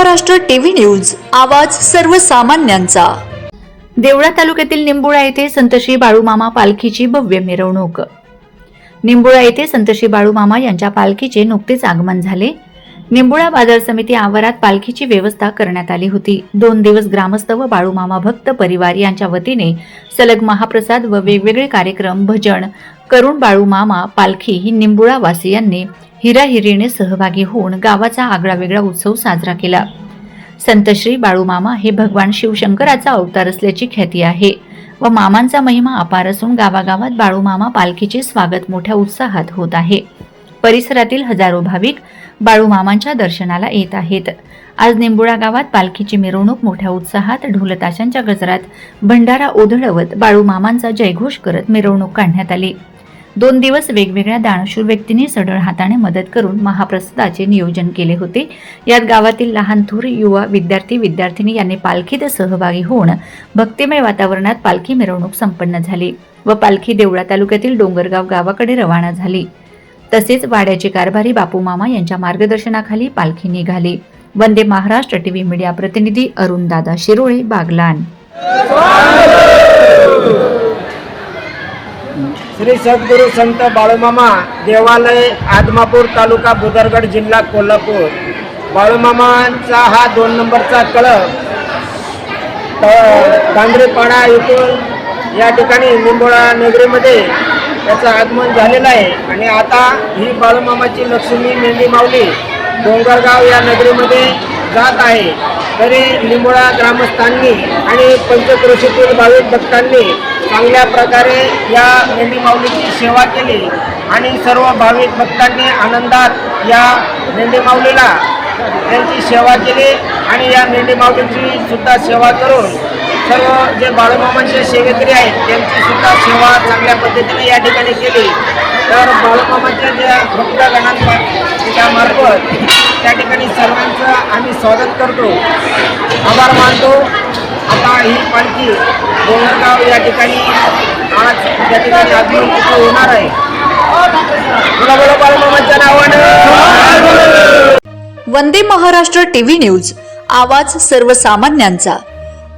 Maharashtra TV news आवाज सर्वसामान्यांचा. देवळा तालुक्यातील निंबुळा येथे संतश्री बाळूमामा पालखीची भव्य मिरवणूक. निंबुळा येथे संतश्री बाळूमामा यांच्या पालखीचे नुकतेच आगमन झाले. निंबुळा बाजार समिती आवारात पालखीची व्यवस्था करण्यात आली होती. दोन दिवस ग्रामस्थ व बाळूमामा भक्त परिवार यांच्या वतीने सलग महाप्रसाद व वेगवेगळे कार्यक्रम भजन करून बाळूमामा पालखी ही निंबुळा वासियांनी हिराहिरीने सहभागी होऊन गावाचा आगळा वेगळा उत्सव साजरा केला. संत श्री बाळूमामा हे भगवान शिवशंकराचा अवतार असल्याची ख्याती आहे व मामांचा महिमा अपार असून गावागावात बाळूमामा पालखीचे स्वागत मोठ्या उत्साहात होत आहे. परिसरातील हजारो भाविक बाळूमामांच्या दर्शनाला येत आहेत. आज निंबुळा गावात पालखीची मिरवणूक मोठ्या उत्साहात ढोलताशांच्या गजरात भंडारा ओधळवत बाळूमामांचा जयघोष करत मिरवणूक काढण्यात आली. दोन दिवस वेगवेगळ्या दानशूर व्यक्तींनी सढळ हाताने मदत करून महाप्रसादाचे नियोजन केले होते. यात गावातील लहान थोर युवा विद्यार्थी विद्यार्थिनी यांनी पालखीत सहभागी होऊन भक्तिमय वातावरणात पालखी मिरवणूक संपन्न झाली व पालखी देवळा तालुक्यातील डोंगरगाव गावाकडे रवाना झाली. तसेच वाड्याचे कारभारी बापू मामा यांच्या मार्गदर्शनाखाली पालखी निघाली. वंदे महाराष्ट्र टीव्ही मीडिया प्रतिनिधी अरुण दादा शिरोळे बागलान. श्री सद्गुरु संत बाळूमामा देवालय आदमापूर तालुका बुदरगड जिल्हा कोल्हापूर. बाळूमामांचा हा दोन नंबरचा कळप त- येथून इथून या ठिकाणी निंबोळा नगरीमध्ये त्याचं आगमन झालेलं आहे. आणि आता ही बाळूमामाची लक्ष्मी मेंढी माऊली डोंगरगाव या नगरीमध्ये जात आहे. तरी लिंबोळा ग्रामस्थांनी आणि पंचक्रोशीतील भाविक भक्तांनी चांगल्या प्रकारे या मेंढी माऊलीची सेवा केली आणि सर्व भाविक भक्तांनी आनंदात या मेंढी माऊलीला त्यांची सेवा केली आणि या मेंढी माऊलीची सुद्धा सेवा करून सर्व जे बाळूमामांचे सेवेकरी आहेत त्यांची सुद्धा सेवा चांगल्या पद्धतीने या ठिकाणी केली. तर बाळूमामांच्या ज्या भक्तगणांच्या मार्फत त्या ठिकाणी सर्वांचं आम्ही स्वागत करतो. आभार मानतो. आता ही पालखी डोंगरगाव या ठिकाणी आज त्या ठिकाणी आगमन तिथं होणार आहे. बोला बोला बाळूमामांच्या नावानं वंदे महाराष्ट्र टीव्ही न्यूज आवाज सर्वसामान्यांचा.